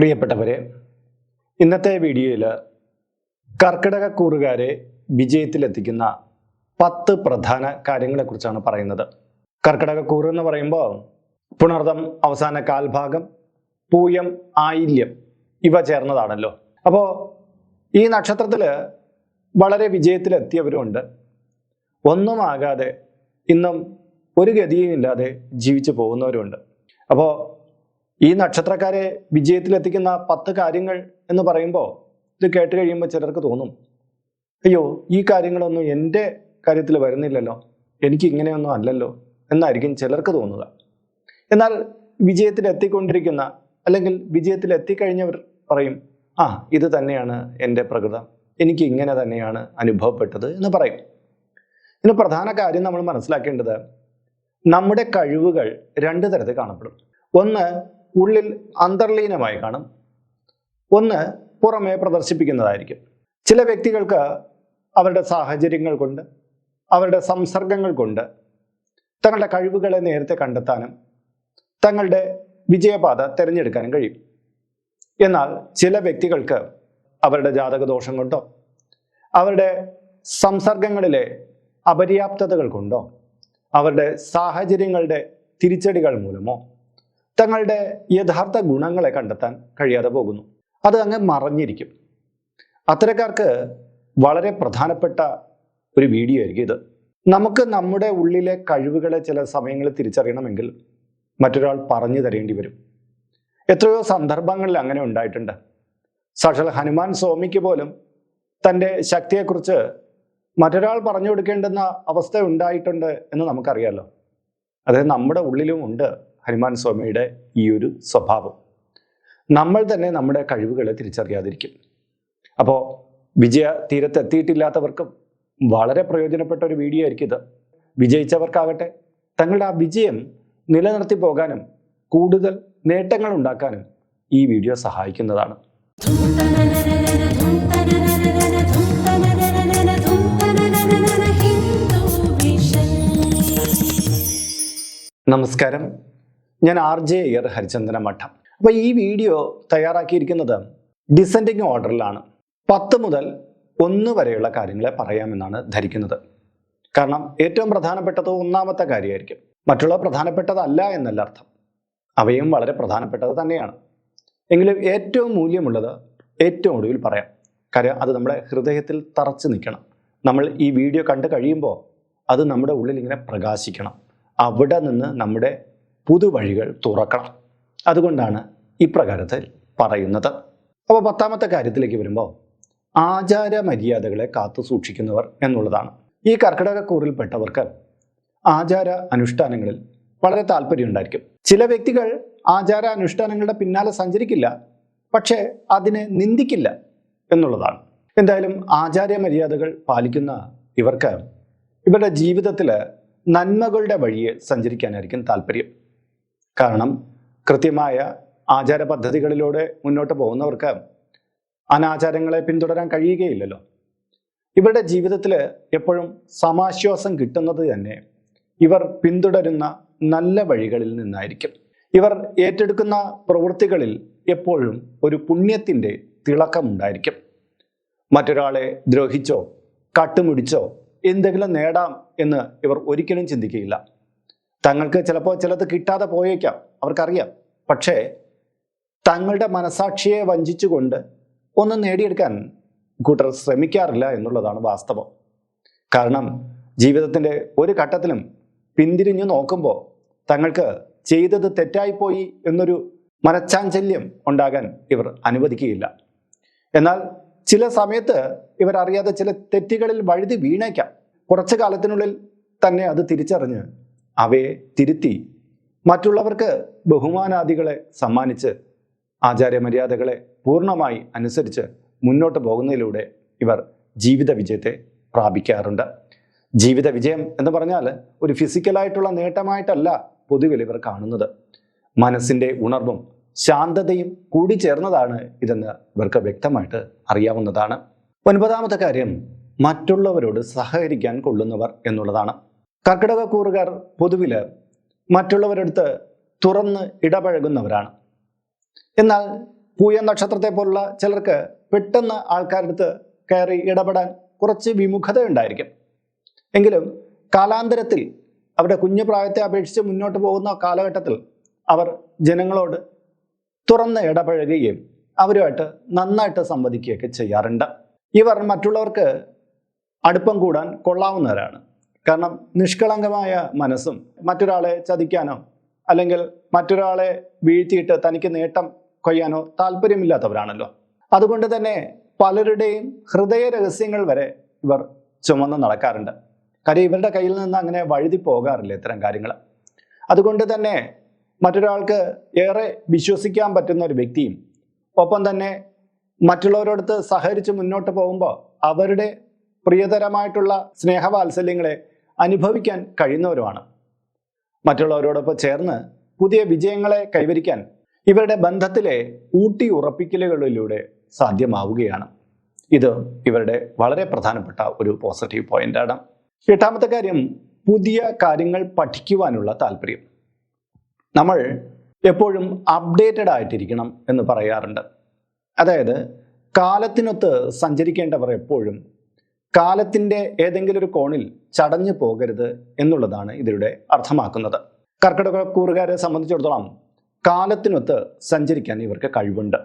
പ്രിയപ്പെട്ടവരെ ഇന്നത്തെ വീഡിയോയിൽ കർക്കിടക കൂറുകാരെ വിജയത്തിലെത്തിക്കുന്ന പത്ത് പ്രധാന കാര്യങ്ങളെക്കുറിച്ചാണ് പറയുന്നത്. കർക്കിടക കൂറ് എന്ന് പറയുമ്പോൾ പുണർദം അവസാന കാൽഭാഗം പൂയം ആയില്യം ഇവ ചേർന്നതാണല്ലോ. അപ്പോൾ ഈ നക്ഷത്രത്തിൽ വളരെ വിജയത്തിലെത്തിയവരുമുണ്ട്. ഒന്നുമാകാതെ ഇന്നും ഒരു ഗതിയും ഇല്ലാതെ ജീവിച്ചു പോകുന്നവരുമുണ്ട്. അപ്പോൾ ഈ നക്ഷത്രക്കാരെ വിജയത്തിലെത്തിക്കുന്ന പത്ത് കാര്യങ്ങൾ എന്ന് പറയുമ്പോൾ ഇത് കേട്ട് കഴിയുമ്പോൾ ചിലർക്ക് തോന്നും. അയ്യോ ഈ കാര്യങ്ങളൊന്നും എന്റെ കാര്യത്തിൽ വരുന്നില്ലല്ലോ. എനിക്ക് ഇങ്ങനെയൊന്നും അല്ലല്ലോ എന്നായിരിക്കും ചിലർക്ക് തോന്നുക. എന്നാൽ വിജയത്തിൽ എത്തിക്കൊണ്ടിരിക്കുന്ന അല്ലെങ്കിൽ വിജയത്തിൽ എത്തിക്കഴിഞ്ഞവർ പറയും ആ ഇത് തന്നെയാണ് എന്റെ പ്രകൃതം. എനിക്ക് ഇങ്ങനെ തന്നെയാണ് അനുഭവപ്പെട്ടത് എന്ന് പറയും. ഇതിന് പ്രധാന കാര്യം നമ്മൾ മനസ്സിലാക്കേണ്ടത് നമ്മുടെ കഴിവുകൾ രണ്ട് തരത്തിൽ കാണപ്പെടും. ഒന്ന് ഉള്ളിൽ അന്തർലീനമായി കാണും. ഒന്ന് പുറമേ പ്രദർശിപ്പിക്കുന്നതായിരിക്കും. ചില വ്യക്തികൾക്ക് അവരുടെ സാഹചര്യങ്ങൾ കൊണ്ട് അവരുടെ സംസർഗങ്ങൾ കൊണ്ട് തങ്ങളുടെ കഴിവുകളെ നേരത്തെ കണ്ടെത്താനും തങ്ങളുടെ വിജയപാത തിരഞ്ഞെടുക്കാനും കഴിയും. എന്നാൽ ചില വ്യക്തികൾക്ക് അവരുടെ ജാതകദോഷം കൊണ്ടോ അവരുടെ സംസർഗങ്ങളിലെ അപര്യാപ്തതകൾ കൊണ്ടോ അവരുടെ സാഹചര്യങ്ങളുടെ തിരിച്ചടികൾ മൂലമോ തങ്ങളുടെ യഥാർത്ഥ ഗുണങ്ങളെ കണ്ടെത്താൻ കഴിയാതെ പോകുന്നു. അത് അങ്ങ് മറഞ്ഞിരിക്കും. അത്തരക്കാർക്ക് വളരെ പ്രധാനപ്പെട്ട ഒരു വീഡിയോ ആയിരിക്കും ഇത്. നമുക്ക് നമ്മുടെ ഉള്ളിലെ കഴിവുകളെ ചില സമയങ്ങളിൽ തിരിച്ചറിയണമെങ്കിൽ മറ്റൊരാൾ പറഞ്ഞു തരേണ്ടി വരും. എത്രയോ സന്ദർഭങ്ങളിൽ അങ്ങനെ ഉണ്ടായിട്ടുണ്ട്. സാക്ഷാൽ ഹനുമാൻ സ്വാമിക്ക് പോലും തന്റെ ശക്തിയെക്കുറിച്ച് മറ്റൊരാൾ പറഞ്ഞു കൊടുക്കേണ്ടുന്ന അവസ്ഥ ഉണ്ടായിട്ടുണ്ട് എന്ന് നമുക്കറിയാലോ. അതായത് നമ്മുടെ ഉള്ളിലും ഉണ്ട്. ഹനുമാൻ സ്വാമിയുടെ ഈ ഒരു സ്വഭാവം. നമ്മൾ തന്നെ നമ്മുടെ കഴിവുകളെ തിരിച്ചറിയാതിരിക്കും. അപ്പോൾ വിജയ തീരത്തെത്തിയിട്ടില്ലാത്തവർക്കും വളരെ പ്രയോജനപ്പെട്ട ഒരു വീഡിയോ ആയിരിക്കും ഇത്. വിജയിച്ചവർക്കാകട്ടെ തങ്ങളുടെ ആ വിജയം നിലനിർത്തി പോകാനും കൂടുതൽ നേട്ടങ്ങൾ ഉണ്ടാക്കാനും ഈ വീഡിയോ സഹായിക്കുന്നതാണ്. നമസ്കാരം. ഞാൻ ആർ ജെ എയർ ഹരിചന്ദന മഠം. അപ്പോൾ ഈ വീഡിയോ തയ്യാറാക്കിയിരിക്കുന്നത് ഡിസെൻഡിങ് ഓർഡറിലാണ്. പത്ത് മുതൽ ഒന്ന് വരെയുള്ള കാര്യങ്ങളെ പറയാമെന്നാണ് ധരിക്കുന്നത്. കാരണം ഏറ്റവും പ്രധാനപ്പെട്ടത് ഒന്നാമത്തെ കാര്യമായിരിക്കും. മറ്റുള്ള പ്രധാനപ്പെട്ടതല്ല എന്നല്ല അർത്ഥം. അവയും വളരെ പ്രധാനപ്പെട്ടത് തന്നെയാണ്. എങ്കിലും ഏറ്റവും മൂല്യമുള്ളത് ഏറ്റവും ഒടുവിൽ പറയാം. കാര്യം അത് നമ്മുടെ ഹൃദയത്തിൽ തറച്ചു നിൽക്കണം. നമ്മൾ ഈ വീഡിയോ കണ്ടു കഴിയുമ്പോൾ അത് നമ്മുടെ ഉള്ളിൽ ഇങ്ങനെ പ്രകാശിക്കണം. അവിടെ നിന്ന് നമ്മുടെ പുതുവഴികൾ തുറക്കണം. അതുകൊണ്ടാണ് ഇപ്രകാരത്തിൽ പറയുന്നത്. അപ്പോൾ പത്താമത്തെ കാര്യത്തിലേക്ക് വരുമ്പോൾ ആചാര മര്യാദകളെ കാത്തു സൂക്ഷിക്കുന്നവർ എന്നുള്ളതാണ്. ഈ കർക്കിടകക്കൂറിൽപ്പെട്ടവർക്ക് ആചാര അനുഷ്ഠാനങ്ങളിൽ വളരെ താല്പര്യമുണ്ടായിരിക്കും ചില വ്യക്തികൾ ആചാര അനുഷ്ഠാനങ്ങളുടെ പിന്നാലെ സഞ്ചരിക്കില്ല. പക്ഷേ അതിനെ നിന്ദിക്കില്ല എന്നുള്ളതാണ്. എന്തായാലും ആചാര മര്യാദകൾ പാലിക്കുന്ന ഇവർക്ക് ഇവരുടെ ജീവിതത്തിൽ നന്മകളുടെ വഴിയെ സഞ്ചരിക്കാനായിരിക്കും താല്പര്യം. കാരണം കൃത്യമായ ആചാര പദ്ധതികളിലൂടെ മുന്നോട്ട് പോകുന്നവർക്ക് അനാചാരങ്ങളെ പിന്തുടരാൻ കഴിയുകയില്ലല്ലോ. ഇവരുടെ ജീവിതത്തിൽ എപ്പോഴും സമാശ്വാസം കിട്ടുന്നത് തന്നെ ഇവർ പിന്തുടരുന്ന നല്ല വഴികളിൽ നിന്നായിരിക്കും. ഇവർ ഏറ്റെടുക്കുന്ന പ്രവൃത്തികളിൽ എപ്പോഴും ഒരു പുണ്യത്തിന്റെ തിളക്കമുണ്ടായിരിക്കും മറ്റൊരാളെ ദ്രോഹിച്ചോ കട്ടുമുടിച്ചോ എന്തെങ്കിലും നേടാം എന്ന് ഇവർ ഒരിക്കലും ചിന്തിക്കുകയില്ല തങ്ങൾക്ക് ചിലപ്പോൾ ചിലത് കിട്ടാതെ പോയേക്കാം അവർക്കറിയാം. പക്ഷേ തങ്ങളുടെ മനസാക്ഷിയെ വഞ്ചിച്ചുകൊണ്ട് ഒന്നും നേടിയെടുക്കാൻ കൂട്ടർ ശ്രമിക്കാറില്ല എന്നുള്ളതാണ് വാസ്തവം. കാരണം ജീവിതത്തിന്റെ ഒരു ഘട്ടത്തിലും പിന്തിരിഞ്ഞു നോക്കുമ്പോൾ തങ്ങൾക്ക് ചെയ്തത് തെറ്റായിപ്പോയി എന്നൊരു മനച്ചാഞ്ചല്യം ഉണ്ടാകാൻ ഇവർ അനുവദിക്കുകയില്ല. എന്നാൽ ചില സമയത്ത് ഇവരറിയാതെ ചില തെറ്റുകളിൽ വഴുതി വീണേക്കാം. കുറച്ചു കാലത്തിനുള്ളിൽ തന്നെ അത് തിരിച്ചറിഞ്ഞ് അവയെ തിരുത്തി. മറ്റുള്ളവർക്ക് ബഹുമാനാദികളെ സമ്മാനിച്ച് ആചാര്യമര്യാദകളെ പൂർണമായി അനുസരിച്ച് മുന്നോട്ട് പോകുന്നതിലൂടെ ഇവർ ജീവിത വിജയത്തെ പ്രാപിക്കാറുണ്ട്. ജീവിത വിജയം എന്ന് പറഞ്ഞാൽ ഒരു ഫിസിക്കലായിട്ടുള്ള നേട്ടമായിട്ടല്ല പൊതുവിൽ ഇവർ കാണുന്നത്. മനസ്സിന്റെ ഉണർവും ശാന്തതയും കൂടി ചേർന്നതാണ് ഇതെന്ന് ഇവർക്ക് വ്യക്തമായിട്ട് അറിയാവുന്നതാണ്. ഒൻപതാമത്തെ കാര്യം മറ്റുള്ളവരോട് സഹകരിക്കാൻ കൊള്ളുന്നവർ എന്നുള്ളതാണ്. കർക്കിടക കൂറുകാർ പൊതുവിൽ മറ്റുള്ളവരെടുത്ത് തുറന്ന് ഇടപഴകുന്നവരാണ്. എന്നാൽ പൂയ നക്ഷത്രത്തെ പോലുള്ള ചിലർക്ക് പെട്ടെന്ന് ആൾക്കാരുടെ അടുത്ത് കയറി ഇടപെടാൻ കുറച്ച് വിമുഖത ഉണ്ടായിരിക്കും എങ്കിലും കാലാന്തരത്തിൽ അവരുടെ കുഞ്ഞു പ്രായത്തെ അപേക്ഷിച്ച് മുന്നോട്ട് പോകുന്ന കാലഘട്ടത്തിൽ അവർ ജനങ്ങളോട് തുറന്ന് ഇടപഴകുകയും അവരുമായിട്ട് നന്നായിട്ട് സംവദിക്കുകയൊക്കെ ചെയ്യാറുണ്ട്. ഇവർ മറ്റുള്ളവർക്ക് അടുപ്പം കൂടാൻ കൊള്ളാവുന്നവരാണ്. കാരണം നിഷ്കളങ്കമായ മനസ്സും മറ്റൊരാളെ ചതിക്കാനോ അല്ലെങ്കിൽ മറ്റൊരാളെ വീഴ്ത്തിയിട്ട് തനിക്ക് നേട്ടം കൊയ്യാനോ താല്പര്യമില്ലാത്തവരാണല്ലോ. അതുകൊണ്ട് തന്നെ പലരുടെയും ഹൃദയ രഹസ്യങ്ങൾ വരെ ഇവർ ചുമന്ന് നടക്കാറുണ്ട്. കാര്യം ഇവരുടെ കയ്യിൽ നിന്ന് അങ്ങനെ വഴുതി പോകാറില്ല ഇത്തരം കാര്യങ്ങൾ. അതുകൊണ്ട് തന്നെ മറ്റൊരാൾക്ക് ഏറെ വിശ്വസിക്കാൻ പറ്റുന്ന ഒരു വ്യക്തിയും ഒപ്പം തന്നെ മറ്റുള്ളവരോടത്ത് സഹകരിച്ച് മുന്നോട്ട് പോകുമ്പോൾ അവരുടെ പ്രിയതരമായിട്ടുള്ള സ്നേഹവാത്സല്യങ്ങളെ അനുഭവിക്കാൻ കഴിയുന്നവരുമാണ്. മറ്റുള്ളവരോടൊപ്പം ചേർന്ന് പുതിയ വിജയങ്ങളെ കൈവരിക്കാൻ ഇവരുടെ ബന്ധത്തിലെ ഊട്ടി ഉറപ്പിക്കലുകളിലൂടെ സാധ്യമാവുകയാണ്. ഇത് ഇവരുടെ വളരെ പ്രധാനപ്പെട്ട ഒരു പോസിറ്റീവ് പോയിന്റാണ് എട്ടാമത്തെ കാര്യം പുതിയ കാര്യങ്ങൾ പഠിക്കുവാനുള്ള താല്പര്യം. നമ്മൾ എപ്പോഴും അപ്ഡേറ്റഡ് ആയിട്ടിരിക്കണം എന്ന് പറയാറുണ്ട്. അതായത് കാലത്തിനൊത്ത് സഞ്ചരിക്കേണ്ടവർ എപ്പോഴും കാലത്തിന്റെ ഏതെങ്കിലും ഒരു കോണിൽ ചടഞ്ഞു പോകരുത് എന്നുള്ളതാണ് ഇതിലൂടെ അർത്ഥമാക്കുന്നത്. കർക്കിടക കൂറുകാരെ സംബന്ധിച്ചിടത്തോളം കാലത്തിനൊത്ത് സഞ്ചരിക്കാൻ ഇവർക്ക് കഴിവുണ്ട്.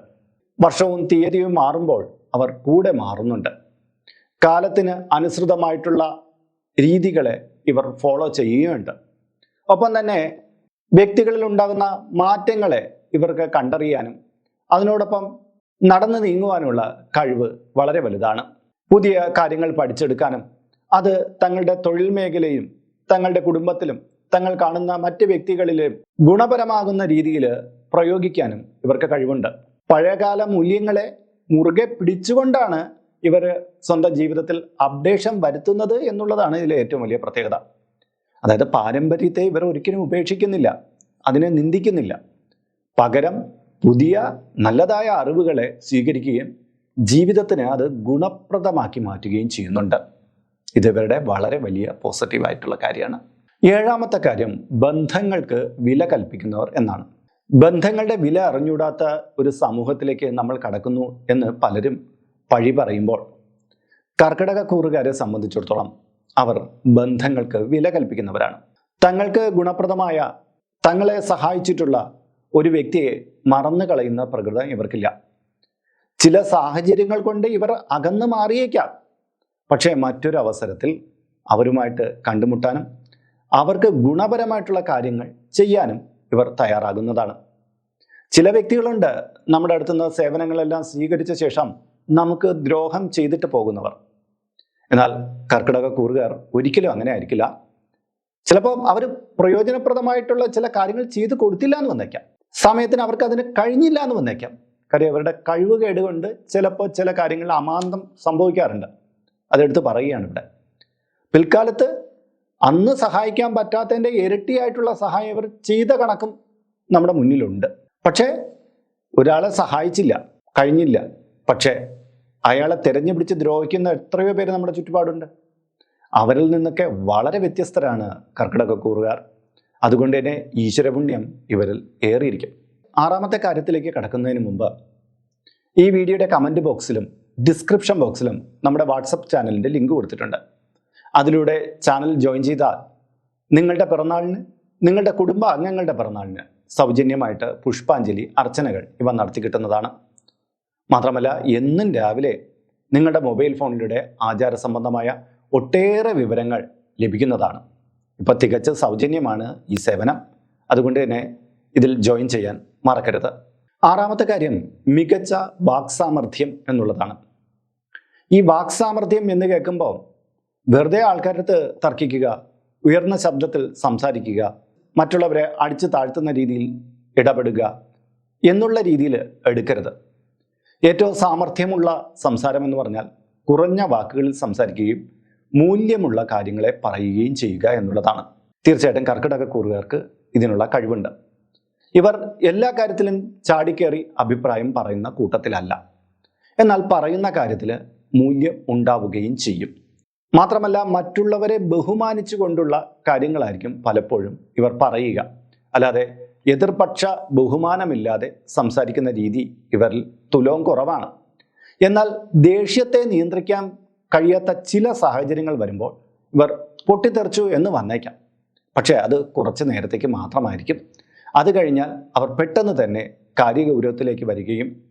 വർഷവും തീയതിയും മാറുമ്പോൾ അവർ കൂടെ മാറുന്നുണ്ട്. കാലത്തിന് അനുസൃതമായിട്ടുള്ള രീതികളെ ഇവർ ഫോളോ ചെയ്യുകയുണ്ട്. ഒപ്പം തന്നെ വ്യക്തികളിൽ ഉണ്ടാകുന്ന മാറ്റങ്ങളെ ഇവർക്ക് കണ്ടറിയാനും അതിനോടൊപ്പം നടന്നു നീങ്ങുവാനുള്ള കഴിവ് വളരെ വലുതാണ്. പുതിയ കാര്യങ്ങൾ പഠിച്ചെടുക്കാനും അത് തങ്ങളുടെ തൊഴിൽ മേഖലയും തങ്ങളുടെ കുടുംബത്തിലും തങ്ങൾ കാണുന്ന മറ്റ് വ്യക്തികളിലും ഗുണപരമാകുന്ന രീതിയിൽ പ്രയോഗിക്കാനും ഇവർക്ക് കഴിവുണ്ട്. പഴയകാല മൂല്യങ്ങളെ മുറുകെ പിടിച്ചുകൊണ്ടാണ് ഇവർ സ്വന്തം ജീവിതത്തിൽ അപ്ഡേഷൻ വരുത്തുന്നത് എന്നുള്ളതാണ് ഇതിലെ ഏറ്റവും വലിയ പ്രത്യേകത. അതായത് പാരമ്പര്യത്തെ ഇവർ ഒരിക്കലും ഉപേക്ഷിക്കുന്നില്ല അതിനെ നിന്ദിക്കുന്നില്ല. പകരം പുതിയ നല്ലതായ അറിവുകളെ സ്വീകരിക്കുകയും ജീവിതത്തിന് അത് ഗുണപ്രദമാക്കി മാറ്റുകയും ചെയ്യുന്നുണ്ട്. ഇത് വളരെ വലിയ പോസിറ്റീവായിട്ടുള്ള കാര്യമാണ്. ഏഴാമത്തെ കാര്യം ബന്ധങ്ങൾക്ക് വില കൽപ്പിക്കുന്നവർ എന്നാണ്. ബന്ധങ്ങളുടെ വില അറിഞ്ഞൂടാത്ത ഒരു സമൂഹത്തിലേക്ക് നമ്മൾ കടക്കുന്നു എന്ന് പലരും പഴി പറയുമ്പോൾ കർക്കിടക കൂറുകാരെ സംബന്ധിച്ചിടത്തോളം അവർ ബന്ധങ്ങൾക്ക് വില കൽപ്പിക്കുന്നവരാണ്. തങ്ങൾക്ക് ഗുണപ്രദമായ തങ്ങളെ സഹായിച്ചിട്ടുള്ള ഒരു വ്യക്തിയെ മറന്നു കളയുന്ന പ്രകൃതം ഇവർക്കില്ല. ചില സാഹചര്യങ്ങൾ കൊണ്ട് ഇവർ അകന്നു മാറിയേക്കാം. പക്ഷേ മറ്റൊരു അവസരത്തിൽ അവരുമായിട്ട് കണ്ടുമുട്ടാനും അവർക്ക് ഗുണപരമായിട്ടുള്ള കാര്യങ്ങൾ ചെയ്യാനും ഇവർ തയ്യാറാകുന്നതാണ്. ചില വ്യക്തികളുണ്ട് നമ്മുടെ അടുത്തുനിന്ന് സേവനങ്ങളെല്ലാം സ്വീകരിച്ച ശേഷം നമുക്ക് ദ്രോഹം ചെയ്തിട്ട് പോകുന്നവർ. എന്നാൽ കർക്കിടക കൂറുകാർ ഒരിക്കലും അങ്ങനെ ആയിരിക്കില്ല. ചിലപ്പോൾ അവർ പ്രയോജനപ്രദമായിട്ടുള്ള ചില കാര്യങ്ങൾ ചെയ്തു കൊടുത്തില്ല എന്ന് വന്നേക്കാം. സമയത്തിന് അവർക്ക് അതിന് കഴിഞ്ഞില്ല എന്ന് വന്നേക്കാം. കാര്യം അവരുടെ കഴിവ് കേടുകൊണ്ട് ചിലപ്പോൾ ചില കാര്യങ്ങളിൽ അമാന്തം സംഭവിക്കാറുണ്ട്. അതെടുത്ത് പറയുകയാണ് ഇവിടെ. പിൽക്കാലത്ത് അന്ന് സഹായിക്കാൻ പറ്റാത്തതിന്റെ ഇരട്ടിയായിട്ടുള്ള സഹായം ഇവർ ചെയ്ത കണക്കും നമ്മുടെ മുന്നിലുണ്ട്. പക്ഷേ ഒരാളെ സഹായിച്ചില്ല കഴിഞ്ഞില്ല. പക്ഷേ അയാളെ തിരഞ്ഞു പിടിച്ച് ദ്രോഹിക്കുന്ന എത്രയോ പേര് നമ്മുടെ ചുറ്റുപാടുണ്ട്. അവരിൽ നിന്നൊക്കെ വളരെ വ്യത്യസ്തരാണ് കർക്കിടക കൂറുകാർ. അതുകൊണ്ട് തന്നെ ഈശ്വരപുണ്യം ഇവരിൽ ഏറിയിരിക്കും. ആറാമത്തെ കാര്യത്തിലേക്ക് കടക്കുന്നതിന് മുമ്പ് ഈ വീഡിയോയുടെ കമന്റ് ബോക്സിലും ഡിസ്ക്രിപ്ഷൻ ബോക്സിലും നമ്മുടെ വാട്സപ്പ് ചാനലിന്റെ ലിങ്ക് കൊടുത്തിട്ടുണ്ട്. അതിലൂടെ ചാനൽ ജോയിൻ ചെയ്താൽ നിങ്ങളുടെ പിറന്നാളിന് നിങ്ങളുടെ കുടുംബ അംഗങ്ങളുടെ പിറന്നാളിന് സൗജന്യമായിട്ട് പുഷ്പാഞ്ജലി അർച്ചനകൾ ഇവ നടത്തി കിട്ടുന്നതാണ്. മാത്രമല്ല എന്നും രാവിലെ നിങ്ങളുടെ മൊബൈൽ ഫോണിലൂടെ ആചാര സംബന്ധമായ ഒട്ടേറെ വിവരങ്ങൾ ലഭിക്കുന്നതാണ്. ഇപ്പോൾ തികച്ച സൗജന്യമാണ് ഈ സേവനം. അതുകൊണ്ട് തന്നെ ഇതിൽ ജോയിൻ ചെയ്യാൻ മറക്കരുത്. ആറാമത്തെ കാര്യം മികച്ച വാക്സാമർഥ്യം എന്നുള്ളതാണ്. ഈ വാക്സാമർഥ്യം എന്ന് കേൾക്കുമ്പോൾ വെറുതെ ആൾക്കാരുടെ അടുത്ത് തർക്കിക്കുക ഉയർന്ന ശബ്ദത്തിൽ സംസാരിക്കുക മറ്റുള്ളവരെ അടിച്ചു താഴ്ത്തുന്ന രീതിയിൽ ഇടപെടുക എന്നുള്ള രീതിയിൽ എടുക്കരുത്. ഏറ്റവും സാമർഥ്യമുള്ള സംസാരം എന്ന് പറഞ്ഞാൽ കുറഞ്ഞ വാക്കുകളിൽ സംസാരിക്കുകയും മൂല്യമുള്ള കാര്യങ്ങളെ പറയുകയും ചെയ്യുക എന്നുള്ളതാണ്. തീർച്ചയായിട്ടും കർക്കിടക കൂറുകാർക്ക് ഇതിനുള്ള കഴിവുണ്ട്. ഇവർ എല്ലാ കാര്യത്തിലും ചാടിക്കേറി അഭിപ്രായം പറയുന്ന കൂട്ടത്തിലല്ല. എന്നാൽ പറയുന്ന കാര്യത്തിൽ മൂല്യം ഉണ്ടാവുകയും ചെയ്യും. മാത്രമല്ല മറ്റുള്ളവരെ ബഹുമാനിച്ചു കൊണ്ടുള്ള കാര്യങ്ങളായിരിക്കും പലപ്പോഴും ഇവർ പറയുക. അല്ലാതെ എതിർപക്ഷ ബഹുമാനമില്ലാതെ സംസാരിക്കുന്ന രീതി ഇവരിൽ തുലവും കുറവാണ്. എന്നാൽ ദേഷ്യത്തെ നിയന്ത്രിക്കാൻ കഴിയാത്ത ചില സാഹചര്യങ്ങൾ വരുമ്പോൾ ഇവർ പൊട്ടിത്തെറിച്ചു എന്ന് വന്നേക്കാം. പക്ഷേ അത് കുറച്ച് നേരത്തേക്ക് മാത്രമായിരിക്കും. അത് കഴിഞ്ഞാൽ അവർ പെട്ടെന്ന് തന്നെ കാര്യഗൗരവത്തിലേക്ക് വരികയും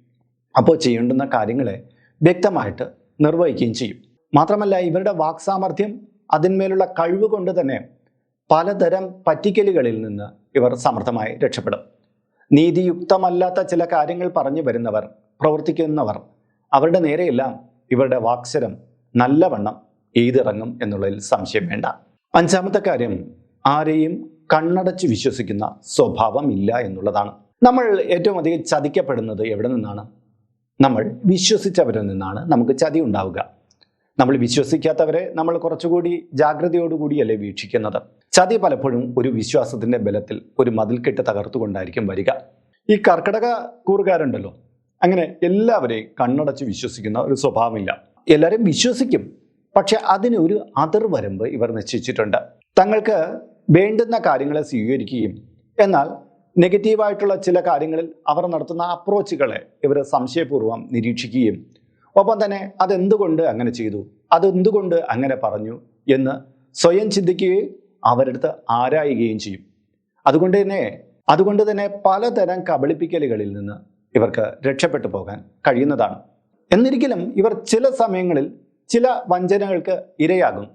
അപ്പോൾ ചെയ്യേണ്ടുന്ന കാര്യങ്ങളെ വ്യക്തമായിട്ട് നിർവഹിക്കുകയും ചെയ്യും. മാത്രമല്ല ഇവരുടെ വാക്സാമർഥ്യം അതിന്മേലുള്ള കഴിവ് കൊണ്ട് തന്നെ പലതരം പറ്റിക്കലുകളിൽ നിന്ന് ഇവർ സമർത്ഥമായി രക്ഷപ്പെടും. നീതിയുക്തമല്ലാത്ത ചില കാര്യങ്ങൾ പറഞ്ഞു വരുന്നവർ പ്രവർത്തിക്കുന്നവർ അവരുടെ നേരെയെല്ലാം ഇവരുടെ വാക്സരം നല്ലവണ്ണം എഴുതിറങ്ങും എന്നുള്ളതിൽ സംശയം വേണ്ട. അഞ്ചാമത്തെ കാര്യം ആരെയും കണ്ണടച്ച് വിശ്വസിക്കുന്ന സ്വഭാവം ഇല്ല എന്നുള്ളതാണ്. നമ്മൾ ഏറ്റവും അധികം ചതിക്കപ്പെടുന്നത് എവിടെ നിന്നാണ്? നമ്മൾ വിശ്വസിച്ചവരിൽ നിന്നാണ് നമുക്ക് ചതി ഉണ്ടാവുക. നമ്മൾ വിശ്വസിക്കാത്തവരെ നമ്മൾ കുറച്ചുകൂടി ജാഗ്രതയോടുകൂടിയല്ലേ വീക്ഷിക്കുന്നത്. ചതി പലപ്പോഴും ഒരു വിശ്വാസത്തിന്റെ ബലത്തിൽ ഒരു മതിൽക്കെട്ട് തകർത്തുകൊണ്ടായിരിക്കും വരിക. ഈ കർക്കിടക കൂറുകാരുണ്ടല്ലോ അങ്ങനെ എല്ലാവരെയും കണ്ണടച്ച് വിശ്വസിക്കുന്ന ഒരു സ്വഭാവമില്ല. എല്ലാവരും വിശ്വസിക്കും പക്ഷെ അതിനൊരു അതിർവരമ്പ് ഇവർ നിശ്ചയിച്ചിട്ടുണ്ട്. തങ്ങൾക്ക് വേണ്ടുന്ന കാര്യങ്ങളെ സ്വീകരിക്കുകയും. എന്നാൽ നെഗറ്റീവായിട്ടുള്ള ചില കാര്യങ്ങളിൽ അവർ നടത്തുന്ന അപ്രോച്ചുകളെ ഇവർ സംശയപൂർവം നിരീക്ഷിക്കുകയും. ഒപ്പം തന്നെ അതെന്തുകൊണ്ട് അങ്ങനെ ചെയ്തു? അതെന്തുകൊണ്ട് അങ്ങനെ പറഞ്ഞു? എന്ന് സ്വയം ചിന്തിക്കുകയും അവരടുത്ത് ആരായുകയും ചെയ്യും. അതുകൊണ്ട് തന്നെ അതുകൊണ്ട് തന്നെ പലതരം കബളിപ്പിക്കലുകളിൽ നിന്ന് ഇവർക്ക് രക്ഷപ്പെട്ടു പോകാൻ കഴിയുന്നതാണ്. എന്നിരിക്കലും ഇവർ ചില സമയങ്ങളിൽ ചില വഞ്ചനകൾക്ക് ഇരയാകും.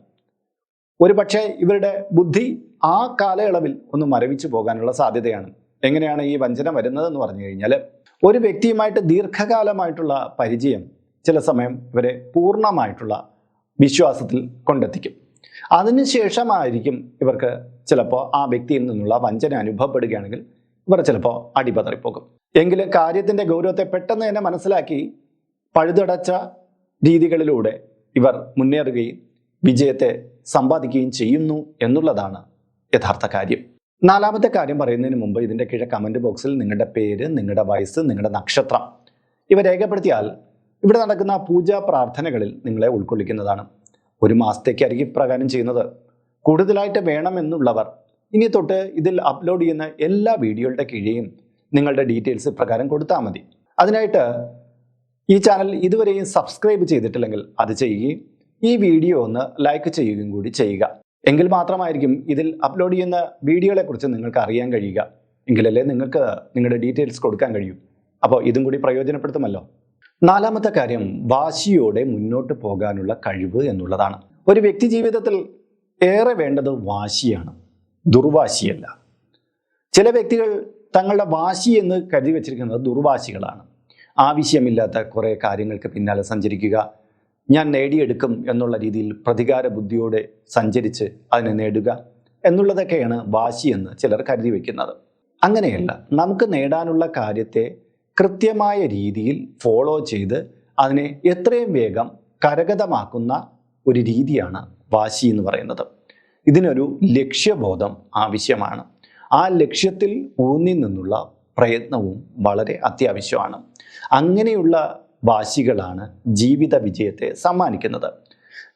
ഒരുപക്ഷെ ഇവരുടെ ബുദ്ധി ആ കാലയളവിൽ ഒന്ന് മരവിച്ചു പോകാനുള്ള സാധ്യതയാണ്. എങ്ങനെയാണ് ഈ വഞ്ചന വരുന്നത് എന്ന് പറഞ്ഞു കഴിഞ്ഞാൽ ഒരു വ്യക്തിയുമായിട്ട് ദീർഘകാലമായിട്ടുള്ള പരിചയം ചില സമയം ഇവരെ പൂർണമായിട്ടുള്ള വിശ്വാസത്തിൽ കൊണ്ടെത്തിക്കും. അതിനുശേഷമായിരിക്കും ഇവർക്ക് ചിലപ്പോൾ ആ വ്യക്തിയിൽ നിന്നുള്ള വഞ്ചന അനുഭവപ്പെടുകയാണെങ്കിൽ ഇവർ ചിലപ്പോൾ അടിപതറിപ്പോകും. എങ്കിലും കാര്യത്തിന്റെ ഗൗരവത്തെ പെട്ടെന്ന് തന്നെ മനസ്സിലാക്കി പഴുതടച്ച രീതികളിലൂടെ ഇവർ മുന്നേറുകയും വിജയത്തെ സമ്പാദിക്കുകയും ചെയ്യുന്നു എന്നുള്ളതാണ് യഥാർത്ഥ കാര്യം. നാലാമത്തെ കാര്യം പറയുന്നതിന് മുമ്പ് ഇതിന്റെ കീഴെ കമന്റ് ബോക്സിൽ നിങ്ങളുടെ പേര് നിങ്ങളുടെ വയസ്സ് നിങ്ങളുടെ നക്ഷത്രം. ഇവ രേഖപ്പെടുത്തിയാൽ ഇവിടെ നടക്കുന്ന പൂജാ പ്രാർത്ഥനകളിൽ നിങ്ങളെ ഉൾക്കൊള്ളിക്കുന്നതാണ്. ഒരു മാസത്തേക്കായിരിക്കും ഇപ്രകാരം ചെയ്യുന്നത്. കൂടുതലായിട്ട് വേണമെന്നുള്ളവർ ഇനി തൊട്ട് ഇതിൽ അപ്ലോഡ് ചെയ്യുന്ന എല്ലാ വീഡിയോകളുടെ കീഴെയും നിങ്ങളുടെ ഡീറ്റെയിൽസ് ഇപ്രകാരം കൊടുത്താൽ മതി. അതിനായിട്ട് ഈ ചാനൽ ഇതുവരെയും സബ്സ്ക്രൈബ് ചെയ്തിട്ടില്ലെങ്കിൽ അത് ചെയ്യുകയും ഈ വീഡിയോ ഒന്ന് ലൈക്ക് ചെയ്യുകയും കൂടി ചെയ്യുക. എങ്കിൽ മാത്രമായിരിക്കും ഇതിൽ അപ്ലോഡ് ചെയ്യുന്ന വീഡിയോകളെക്കുറിച്ച് നിങ്ങൾക്ക് അറിയാൻ കഴിയുക. എങ്കിലല്ലേ നിങ്ങൾക്ക് നിങ്ങളുടെ ഡീറ്റെയിൽസ് കൊടുക്കാൻ കഴിയും. അപ്പോൾ ഇതും കൂടി പ്രയോജനപ്പെടുത്തുമല്ലോ. നാലാമത്തെ കാര്യം വാശിയോടെ മുന്നോട്ട് പോകാനുള്ള കഴിവ് എന്നുള്ളതാണ്. ഒരു വ്യക്തി ജീവിതത്തിൽ ഏറെ വേണ്ടത് വാശിയാണ്. ദുർവാശിയല്ല. ചില വ്യക്തികൾ തങ്ങളുടെ വാശി എന്ന് കരുതി വച്ചിരിക്കുന്നത് ദുർവാശികളാണ്. ആവശ്യമില്ലാത്ത കുറേ കാര്യങ്ങൾക്ക് പിന്നാലെ സഞ്ചരിക്കുക ഞാൻ നേടിയെടുക്കും എന്നുള്ള രീതിയിൽ പ്രതികാര ബുദ്ധിയോടെ സഞ്ചരിച്ച് അതിനെ നേടുക എന്നുള്ളതൊക്കെയാണ് വാശിയെന്ന് ചിലർ കരുതി വയ്ക്കുന്നത് അങ്ങനെയല്ല നമുക്ക് നേടാനുള്ള കാര്യത്തെ കൃത്യമായ രീതിയിൽ ഫോളോ ചെയ്ത് അതിനെ എത്രയും വേഗം കരഗതമാക്കുന്ന ഒരു രീതിയാണ് വാശി എന്ന് പറയുന്നത്. ഇതിനൊരു ലക്ഷ്യബോധം ആവശ്യമാണ്. ആ ലക്ഷ്യത്തിൽ ഊന്നി നിന്നുള്ള പ്രയത്നവും വളരെ അത്യാവശ്യമാണ്. അങ്ങനെയുള്ള വാശികളാണ് ജീവിത വിജയത്തെ സമ്മാനിക്കുന്നത്.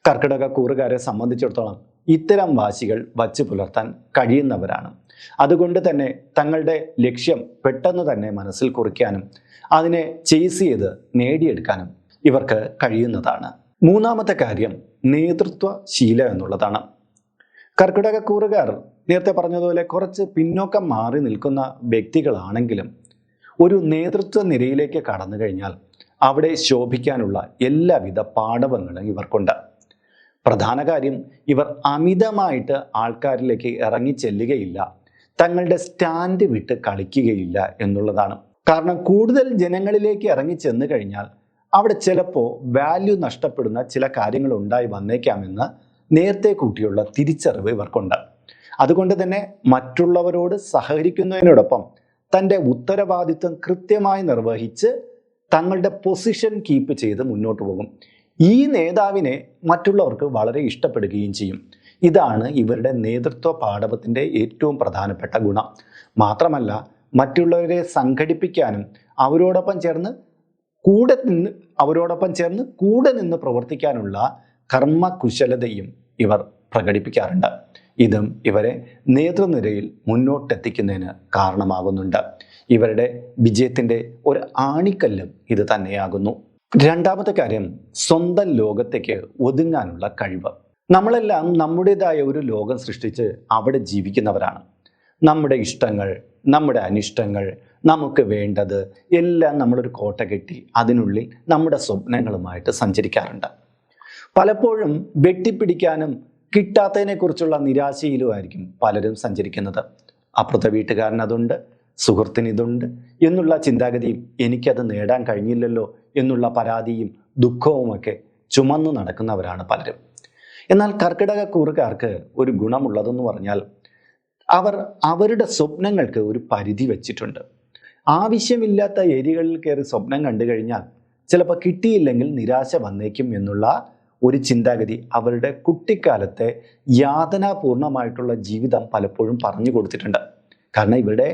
കർക്കിടക കൂറുകാരെ സംബന്ധിച്ചിടത്തോളം ഇത്തരം വാശികൾ വച്ചു പുലർത്താൻ കഴിയുന്നവരാണ്. അതുകൊണ്ട് തന്നെ തങ്ങളുടെ ലക്ഷ്യം പെട്ടെന്ന് തന്നെ മനസ്സിൽ കുറിക്കാനും അതിനെ ചേസ് ചെയ്ത് നേടിയെടുക്കാനും ഇവർക്ക് കഴിയുന്നതാണ്. മൂന്നാമത്തെ കാര്യം നേതൃത്വ ശീല എന്നുള്ളതാണ്. കർക്കിടക കൂറുകാർ നേരത്തെ പറഞ്ഞതുപോലെ കുറച്ച് പിന്നോക്കം മാറി നിൽക്കുന്ന വ്യക്തികളാണെങ്കിലും ഒരു നേതൃത്വ നിരയിലേക്ക് കടന്നു കഴിഞ്ഞാൽ അവിടെ ശോഭിക്കാനുള്ള എല്ലാവിധ പാടവങ്ങളും ഇവർക്കുണ്ട്. പ്രധാന കാര്യം ഇവർ അമിതമായിട്ട് ആൾക്കാരിലേക്ക് ഇറങ്ങി ചെല്ലുകയില്ല. തങ്ങളുടെ സ്റ്റാൻഡ് വിട്ട് കളിക്കുകയില്ല എന്നുള്ളതാണ്. കാരണം കൂടുതൽ ജനങ്ങളിലേക്ക് ഇറങ്ങി ചെന്ന് കഴിഞ്ഞാൽ അവിടെ ചിലപ്പോൾ വാല്യൂ നഷ്ടപ്പെടുന്ന ചില കാര്യങ്ങൾ ഉണ്ടായി വന്നേക്കാമെന്ന് നേരത്തെ കൂട്ടിയുള്ള തിരിച്ചറിവ് ഇവർക്കുണ്ട്. അതുകൊണ്ട് തന്നെ മറ്റുള്ളവരോട് സഹകരിക്കുന്നതിനോടൊപ്പം തന്റെ ഉത്തരവാദിത്വം കൃത്യമായി നിർവഹിച്ച് തങ്ങളുടെ പൊസിഷൻ കീപ്പ് ചെയ്ത് മുന്നോട്ട് പോകും. ഈ നേതാവിനെ മറ്റുള്ളവർക്ക് വളരെ ഇഷ്ടപ്പെടുകയും ചെയ്യും. ഇതാണ് ഇവരുടെ നേതൃത്വ പാഠവത്തിന്റെ ഏറ്റവും പ്രധാനപ്പെട്ട ഗുണം. മാത്രമല്ല മറ്റുള്ളവരെ സംഘടിപ്പിക്കാനും അവരോടൊപ്പം ചേർന്ന് കൂടെ നിന്ന് അവരോടൊപ്പം ചേർന്ന് കൂടെ നിന്ന് പ്രവർത്തിക്കാനുള്ള കർമ്മകുശലതയും ഇവർ പ്രകടിപ്പിക്കാറുണ്ട്. ഇതും ഇവരെ നേതൃനിരയിൽ മുന്നോട്ടെത്തിക്കുന്നതിന് കാരണമാകുന്നുണ്ട്. ഇവരുടെ വിജയത്തിന്റെ ഒരു ആണിക്കല്ലും ഇത് തന്നെയാകുന്നു. രണ്ടാമത്തെ കാര്യം സ്വന്തം ലോകത്തേക്ക് ഒതുങ്ങാനുള്ള കഴിവ്. നമ്മളെല്ലാം നമ്മുടേതായ ഒരു ലോകം സൃഷ്ടിച്ച് അവിടെ ജീവിക്കുന്നവരാണ്. നമ്മുടെ ഇഷ്ടങ്ങൾ നമ്മുടെ അനിഷ്ടങ്ങൾ നമുക്ക് വേണ്ടത് എല്ലാം നമ്മളൊരു കോട്ട കെട്ടി അതിനുള്ളിൽ നമ്മുടെ സ്വപ്നങ്ങളുമായിട്ട് സഞ്ചരിക്കാറുണ്ട്. പലപ്പോഴും വെട്ടിപ്പിടിക്കാനും കിട്ടാത്തതിനെക്കുറിച്ചുള്ള നിരാശയിലുമായിരിക്കും പലരും സഞ്ചരിക്കുന്നത്. അപ്പുറത്തെ വീട്ടുകാരൻ സുഹൃത്തിന് ഇതുണ്ട് എന്നുള്ള ചിന്താഗതിയും എനിക്കത് നേടാൻ കഴിഞ്ഞില്ലല്ലോ എന്നുള്ള പരാതിയും ദുഃഖവുമൊക്കെ ചുമന്നു നടക്കുന്നവരാണ് പലരും. എന്നാൽ കർക്കിടക കൂറുകാർക്ക് ഒരു ഗുണമുള്ളതെന്ന് പറഞ്ഞാൽ അവർ അവരുടെ സ്വപ്നങ്ങൾക്ക് ഒരു പരിധി വച്ചിട്ടുണ്ട്. ആവശ്യമില്ലാത്ത ഏരിയകളിൽ കയറി സ്വപ്നം കണ്ടു കഴിഞ്ഞാൽ ചിലപ്പോൾ കിട്ടിയില്ലെങ്കിൽ നിരാശ വന്നേക്കും എന്നുള്ള ഒരു ചിന്താഗതി അവരുടെ കുട്ടിക്കാലത്തെ യാതനാപൂർണമായിട്ടുള്ള ജീവിതം പലപ്പോഴും പറഞ്ഞു കൊടുത്തിട്ടുണ്ട്. കാരണം ഇവരുടെ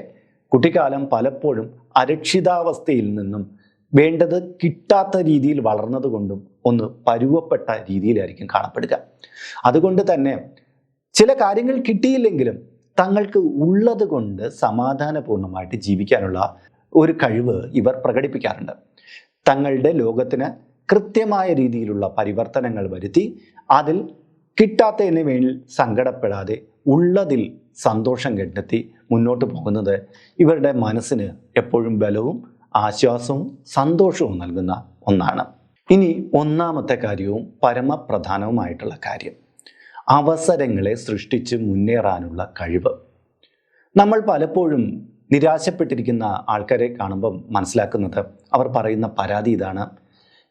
കുട്ടിക്കാലം പലപ്പോഴും അരക്ഷിതാവസ്ഥയിൽ നിന്നും വേണ്ടത് കിട്ടാത്ത രീതിയിൽ വളർന്നതുകൊണ്ടും ഒന്ന് പരുവപ്പെട്ട രീതിയിലായിരിക്കും കാണപ്പെടുക. അതുകൊണ്ട് തന്നെ ചില കാര്യങ്ങൾ കിട്ടിയില്ലെങ്കിലും തങ്ങൾക്ക് ഉള്ളത് കൊണ്ട് സമാധാനപൂർണമായിട്ട് ജീവിക്കാനുള്ള ഒരു കഴിവ് ഇവർ പ്രകടിപ്പിക്കാറുണ്ട്. തങ്ങളുടെ ലോകത്തിന് കൃത്യമായ രീതിയിലുള്ള പരിവർത്തനങ്ങൾ വരുത്തി അതിൽ കിട്ടാത്തതിന് വേണ്ടി സങ്കടപ്പെടാതെ ഉള്ളതിൽ സന്തോഷം കണ്ടെത്തി മുന്നോട്ട് പോകുന്നത് ഇവരുടെ മനസ്സിന് എപ്പോഴും ബലവും ആശ്വാസവും സന്തോഷവും നൽകുന്ന ഒന്നാണ്. ഇനി ഒന്നാമത്തെ കാര്യവും പരമപ്രധാനവുമായിട്ടുള്ള കാര്യം. അവസരങ്ങളെ സൃഷ്ടിച്ച് മുന്നേറാനുള്ള കഴിവ്. നമ്മൾ പലപ്പോഴും നിരാശപ്പെട്ടിരിക്കുന്ന ആൾക്കാരെ കാണുമ്പം മനസ്സിലാക്കുന്നത് അവർ പറയുന്ന പരാതി ഇതാണ്.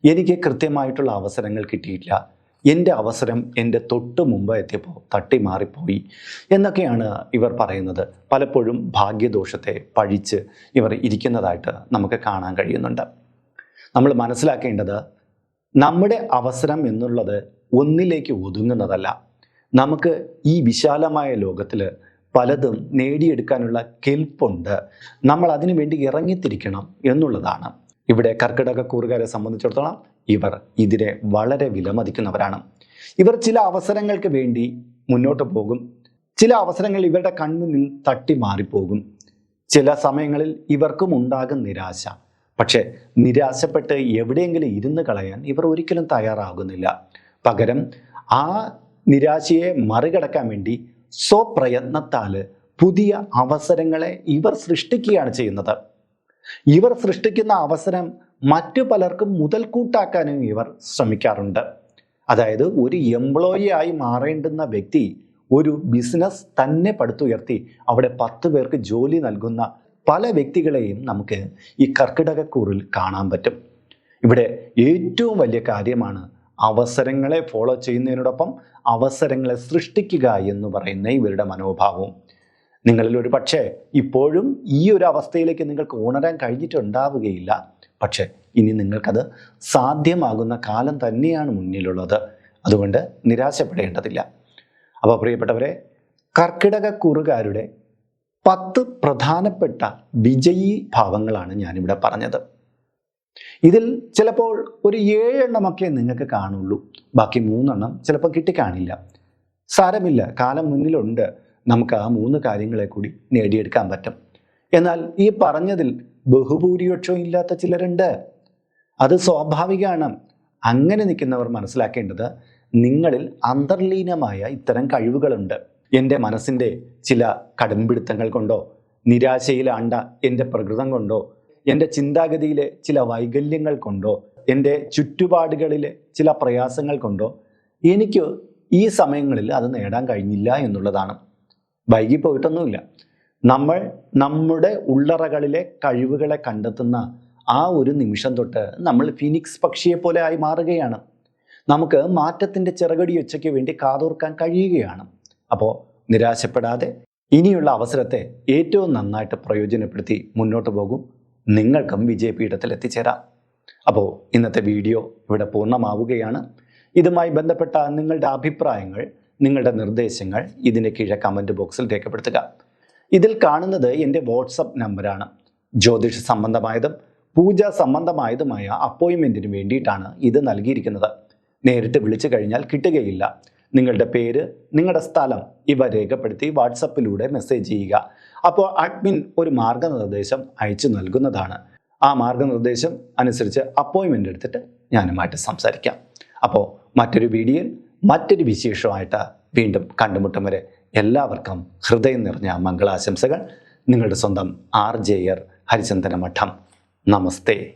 എനിക്ക് കൃത്യമായിട്ടുള്ള അവസരങ്ങൾ കിട്ടിയിട്ടില്ല. എന്റെ അവസരം എന്റെ തൊട്ട് മുമ്പ് എത്തിയപ്പോൾ തട്ടി മാറിപ്പോയി എന്നൊക്കെയാണ് ഇവർ പറയുന്നത്. പലപ്പോഴും ഭാഗ്യദോഷത്തെ പഴിച്ച് ഇവർ ഇരിക്കുന്നതായിട്ട് നമുക്ക് കാണാൻ കഴിയുന്നുണ്ട്. നമ്മൾ മനസ്സിലാക്കേണ്ടത് നമ്മുടെ അവസരം എന്നുള്ളത് ഒന്നിലേക്ക് ഒതുങ്ങുന്നതല്ല. നമുക്ക് ഈ വിശാലമായ ലോകത്തിൽ പലതും നേടിയെടുക്കാനുള്ള കെൽപ്പുണ്ട്. നമ്മൾ അതിനു വേണ്ടി ഇറങ്ങിത്തിരിക്കണം എന്നുള്ളതാണ്. ഇവിടെ കർക്കിടക കൂറുകാരെ സംബന്ധിച്ചിടത്തോളം ഇവർ ഇതിനെ വളരെ വിലമതിക്കുന്നവരാണ്. ഇവർ ചില അവസരങ്ങൾക്ക് വേണ്ടി മുന്നോട്ട് പോകും. ചില അവസരങ്ങൾ ഇവരുടെ കൺമുന്നിൽ തട്ടി മാറിപ്പോകും. ചില സമയങ്ങളിൽ ഇവർക്കും ഉണ്ടാകും നിരാശ. പക്ഷേ നിരാശപ്പെട്ട് എവിടെയെങ്കിലും ഇരുന്ന് കളയാൻ ഇവർ ഒരിക്കലും തയ്യാറാകുന്നില്ല. പകരം ആ നിരാശയെ മറികടക്കാൻ വേണ്ടി സ്വപ്രയത്നത്താൽ പുതിയ അവസരങ്ങളെ ഇവർ സൃഷ്ടിക്കുകയാണ് ചെയ്യുന്നത്. ഇവർ സൃഷ്ടിക്കുന്ന അവസരം മറ്റു പലർക്കും മുതൽക്കൂട്ടാക്കാനും ഇവർ ശ്രമിക്കാറുണ്ട്. അതായത് ഒരു എംപ്ലോയി ആയി മാറേണ്ടുന്ന വ്യക്തി ഒരു ബിസിനസ് തന്നെ പടുത്തുയർത്തി അവിടെ പത്ത് പേർക്ക് ജോലി നൽകുന്ന പല വ്യക്തികളെയും നമുക്ക് ഈ കർക്കിടകക്കൂറിൽ കാണാൻ പറ്റും. ഇവിടെ ഏറ്റവും വലിയ കാര്യമാണ് അവസരങ്ങളെ ഫോളോ ചെയ്യുന്നതിനോടൊപ്പം അവസരങ്ങളെ സൃഷ്ടിക്കുക എന്ന് പറയുന്ന ഇവരുടെ മനോഭാവവും. നിങ്ങളിൽ ഒരു പക്ഷേ ഇപ്പോഴും ഈ ഒരു അവസ്ഥയിലേക്ക് നിങ്ങൾക്ക് ഉണരാൻ കഴിഞ്ഞിട്ടുണ്ടാവുകയില്ല. പക്ഷേ ഇനി നിങ്ങൾക്കത് സാധ്യമാകുന്ന കാലം തന്നെയാണ് മുന്നിലുള്ളത്. അതുകൊണ്ട് നിരാശപ്പെടേണ്ടതില്ല. അപ്പോൾ പ്രിയപ്പെട്ടവരെ കർക്കിടക കുറുകാരുടെ പത്ത് പ്രധാനപ്പെട്ട വിജയീ ഭാവങ്ങളാണ് ഞാനിവിടെ പറഞ്ഞത്. ഇതിൽ ചിലപ്പോൾ ഒരു ഏഴെണ്ണമൊക്കെ നിങ്ങൾക്ക് കാണുള്ളൂ. ബാക്കി മൂന്നെണ്ണം ചിലപ്പോൾ കിട്ടിക്കാണില്ല. സാരമില്ല. കാലം മുന്നിലുണ്ട്. നമുക്ക് ആ മൂന്ന് കാര്യങ്ങളെ കൂടി നേടിയെടുക്കാൻ പറ്റും. എന്നാൽ ഈ പറഞ്ഞതിൽ ബഹുഭൂരിപക്ഷവും ഇല്ലാത്ത ചിലരുണ്ട്. അത് സ്വാഭാവികമാണ്. അങ്ങനെ നിൽക്കുന്നവർ മനസ്സിലാക്കേണ്ടത് നിങ്ങളിൽ അന്തർലീനമായ ഇത്തരം കഴിവുകളുണ്ട്. എന്റെ മനസ്സിന്റെ ചില കടുംപിടുത്തങ്ങൾ കൊണ്ടോ നിരാശയിലാണ്ട എന്റെ പ്രകൃതം കൊണ്ടോ എന്റെ ചിന്താഗതിയിലെ ചില വൈകല്യങ്ങൾ കൊണ്ടോ എന്റെ ചുറ്റുപാടുകളിലെ ചില പ്രയാസങ്ങൾ കൊണ്ടോ എനിക്ക് ഈ സമയങ്ങളിൽ അത് നേടാൻ കഴിഞ്ഞില്ല എന്നുള്ളതാണ്. വൈകിപ്പോയിട്ടൊന്നുമില്ല നമ്മൾ നമ്മുടെ ഉള്ളറകളിലെ കഴിവുകളെ കണ്ടെത്തുന്ന ആ ഒരു നിമിഷം തൊട്ട് നമ്മൾ ഫിനിക്സ് പക്ഷിയെ പോലെ ആയി മാറുകയാണ്. നമുക്ക് മാറ്റത്തിന്റെ ചിറകടി ഒച്ചയ്ക്ക് വേണ്ടി കാതോർക്കാൻ കഴിയുകയാണ്. അപ്പോൾ നിരാശപ്പെടാതെ ഇനിയുള്ള അവസരത്തെ ഏറ്റവും നന്നായിട്ട് പ്രയോജനപ്പെടുത്തി മുന്നോട്ട് പോകും. നിങ്ങൾക്കും വിജയപീഠത്തിൽ എത്തിച്ചേരാം. അപ്പോൾ ഇന്നത്തെ വീഡിയോ ഇവിടെ പൂർണമാവുകയാണ്. ഇതുമായി ബന്ധപ്പെട്ട നിങ്ങളുടെ അഭിപ്രായങ്ങൾ നിങ്ങളുടെ നിർദ്ദേശങ്ങൾ ഇതിന് കീഴെ കമന്റ് ബോക്സിൽ രേഖപ്പെടുത്തുക. ഇതിൽ കാണുന്നത് എന്റെ വാട്സപ്പ് നമ്പറാണ് ജ്യോതിഷ സംബന്ധമായതും പൂജ സംബന്ധമായതുമായ അപ്പോയിൻമെന്റിന് വേണ്ടിയിട്ടാണ് ഇത് നൽകിയിരിക്കുന്നത്. നേരിട്ട് വിളിച്ചു കഴിഞ്ഞാൽ കിട്ടുകയില്ല. നിങ്ങളുടെ പേര് നിങ്ങളുടെ സ്ഥലം ഇവ രേഖപ്പെടുത്തി വാട്സപ്പിലൂടെ മെസ്സേജ് ചെയ്യുക. അപ്പോൾ അഡ്മിൻ ഒരു മാർഗനിർദ്ദേശം അയച്ചു നൽകുന്നതാണ്. ആ മാർഗനിർദ്ദേശം അനുസരിച്ച് അപ്പോയിൻമെന്റ് എടുത്തിട്ട് ഞാനുമായിട്ട് സംസാരിക്കാം. അപ്പോൾ മറ്റൊരു വീഡിയോയിൽ മറ്റൊരു വിശേഷമായിട്ട് വീണ്ടും കണ്ടുമുട്ടും വരെ എല്ലാവർക്കും ഹൃദയം നിറഞ്ഞ മംഗളാശംസകൾ. നിങ്ങളുടെ സ്വന്തം ആർ ജെ ആർ ഹരിചന്ദന മഠം നമസ്തേ.